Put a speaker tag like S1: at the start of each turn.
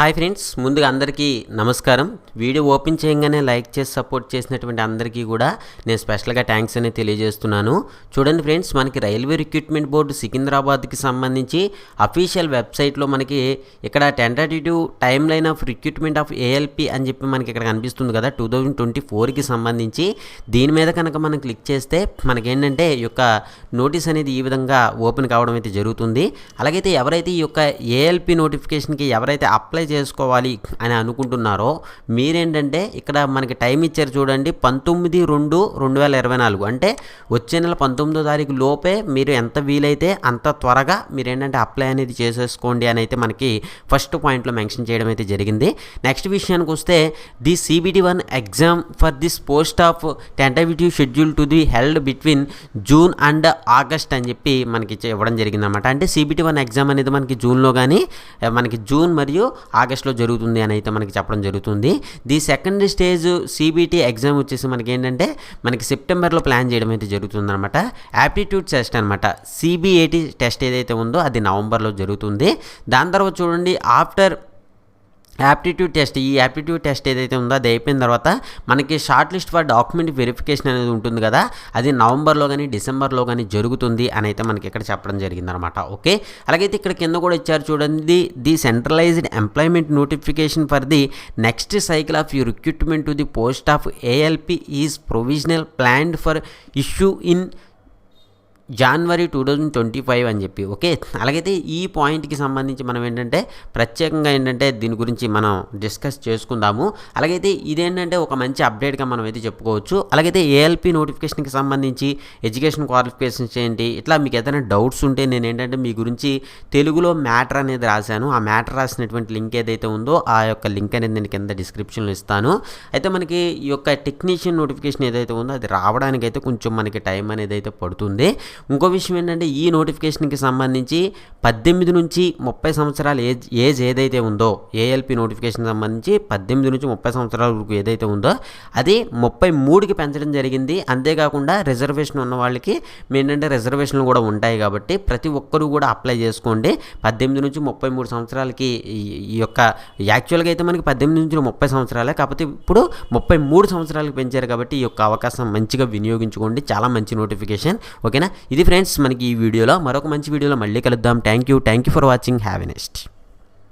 S1: Hi friends ముందుగా అందరికీ నమస్కారం. వీడియో ఓపెన్ చేయగానే లైక్ చేసి సపోర్ట్ చేసినటువంటి అందరికీ కూడా నేను స్పెషల్గా థ్యాంక్స్ అనేది తెలియజేస్తున్నాను. చూడండి ఫ్రెండ్స్ మనకి రైల్వే రిక్రూట్మెంట్ బోర్డు సికింద్రాబాద్కి సంబంధించి అఫీషియల్ వెబ్సైట్లో మనకి ఇక్కడ tentative time line of recruitment of ALP అని చెప్పి మనకి ఇక్కడ కనిపిస్తుంది కదా టూ థౌజండ్ ట్వంటీ ఫోర్కి సంబంధించి. దీని మీద కనుక మనం క్లిక్ చేస్తే మనకేంటంటే ఈ యొక్క నోటీస్ అనేది ఈ విధంగా ఓపెన్ కావడం అయితే జరుగుతుంది. అలాగైతే ఎవరైతే ఈ యొక్క ఏఎల్పి నోటిఫికేషన్కి ఎవరైతే అప్లై చేసుకోవాలి అని అనుకుంటున్నారో మీరేంటంటే ఇక్కడ మనకి టైం ఇచ్చారు చూడండి పంతొమ్మిది రెండు రెండు వేల ఇరవై నాలుగు. అంటే వచ్చే నెల పంతొమ్మిదో తారీఖు లోపే మీరు ఎంత వీలైతే అంత త్వరగా మీరు ఏంటంటే అప్లై అనేది చేసేసుకోండి అని అయితే మనకి ఫస్ట్ పాయింట్లో మెన్షన్ చేయడం అయితే జరిగింది. నెక్స్ట్ విషయానికి వస్తే the CBT one exam for this post of tentative schedule to the held between June and August అని చెప్పి మనకి ఇవ్వడం జరిగిందన్నమాట. అంటే సిబిటి వన్ ఎగ్జామ్ అనేది మనకి జూన్లో కానీ మనకి జూన్ మరియు ఆగస్ట్లో జరుగుతుంది అని అయితే మనకి చెప్పడం జరుగుతుంది. The second stage CBT exam వచ్చేసి మనకి ఏంటంటే మనకి సెప్టెంబర్లో ప్లాన్ చేయడం అయితే జరుగుతుంది అనమాట యాప్టిట్యూడ్ టెస్ట్ అనమాట సిబిఐటి టెస్ట్ ఏదైతే ఉందో అది నవంబర్లో జరుగుతుంది. దాని తర్వాత చూడండి ఆఫ్టర్ యాప్టిట్యూడ్ టెస్ట్ ఈ యాప్టిట్యూడ్ టెస్ట్ ఏదైతే ఉందో అది అయిపోయిన తర్వాత మనకి short list for document verification అనేది ఉంటుంది కదా అది నవంబర్లో కానీ డిసెంబర్లో కానీ జరుగుతుంది అని అయితే మనకి ఇక్కడ చెప్పడం జరిగిందనమాట. ఓకే? అలాగైతే ఇక్కడ కింద కూడా ఇచ్చారు చూడండి the centralised employment notification for the next cycle of you recruitment to the post of ALP is provisional planned for issue in January two thousand twenty five అని చెప్పి ఓకే అలాగైతే ఈ పాయింట్కి సంబంధించి మనం ఏంటంటే ప్రత్యేకంగా ఏంటంటే దీని గురించి మనం డిస్కస్ చేసుకుందాము. అలాగైతే ఇదేంటంటే ఒక మంచి అప్డేట్గా మనం అయితే చెప్పుకోవచ్చు. అలాగైతే ఏఎల్పి నోటిఫికేషన్కి సంబంధించి ఎడ్యుకేషన్ క్వాలిఫికేషన్స్ ఏంటి ఇట్లా మీకు ఏదైనా డౌట్స్ ఉంటే నేను ఏంటంటే మీ గురించి తెలుగులో మ్యాటర్ అనేది రాశాను. ఆ మ్యాటర్ రాసినటువంటి లింక్ ఏదైతే ఉందో ఆ యొక్క లింక్ అనేది నేను కింద డిస్క్రిప్షన్లో ఇస్తాను. అయితే మనకి ఈ యొక్క టెక్నీషియన్ నోటిఫికేషన్ ఏదైతే ఉందో అది రావడానికి అయితే కొంచెం మనకి టైం అనేది అయితే పడుతుంది. ఇంకో విషయం ఏంటంటే ఈ నోటిఫికేషన్కి సంబంధించి పద్దెనిమిది నుంచి ముప్పై సంవత్సరాల ఏజ్ ఏజ్ ఏదైతే ఉందో ఏఎల్పి నోటిఫికేషన్ సంబంధించి పద్దెనిమిది నుంచి ముప్పై సంవత్సరాల వరకు ఏదైతే ఉందో అది ముప్పై మూడుకి పెంచడం జరిగింది. అంతేకాకుండా రిజర్వేషన్ ఉన్న వాళ్ళకి ఏంటంటే రిజర్వేషన్లు కూడా ఉంటాయి కాబట్టి ప్రతి ఒక్కరూ కూడా అప్లై చేసుకోండి. పద్దెనిమిది నుంచి ముప్పై మూడు సంవత్సరాలకి ఈ- ఈ యొక్క యాక్చువల్గా అయితే మనకి పద్దెనిమిది నుంచి ముప్పై సంవత్సరాలే కాకపోతే ఇప్పుడు ముప్పై మూడు సంవత్సరాలకు పెంచారు కాబట్టి ఈ యొక్క అవకాశం మంచిగా వినియోగించుకోండి. చాలా మంచి నోటిఫికేషన్. ఓకేనా? ఇది ఫ్రెండ్స్ మనకి ఈ వీడియోలో. మరొక మంచి వీడియోలో మళ్ళీ కలుద్దాం. Thank you thank you for watching have a next